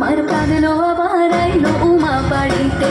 আমার কাঁদলো আবার আইলো উমা বাড়িতে।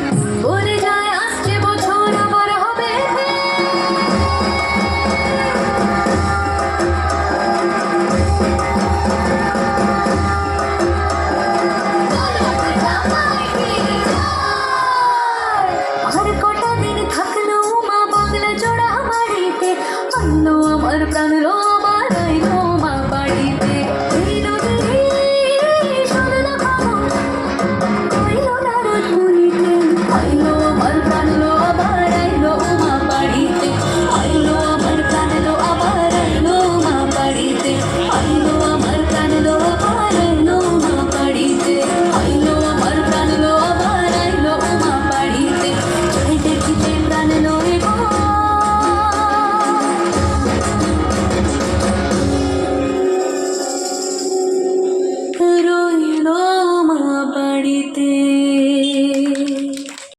আমার প্রাণ রোজ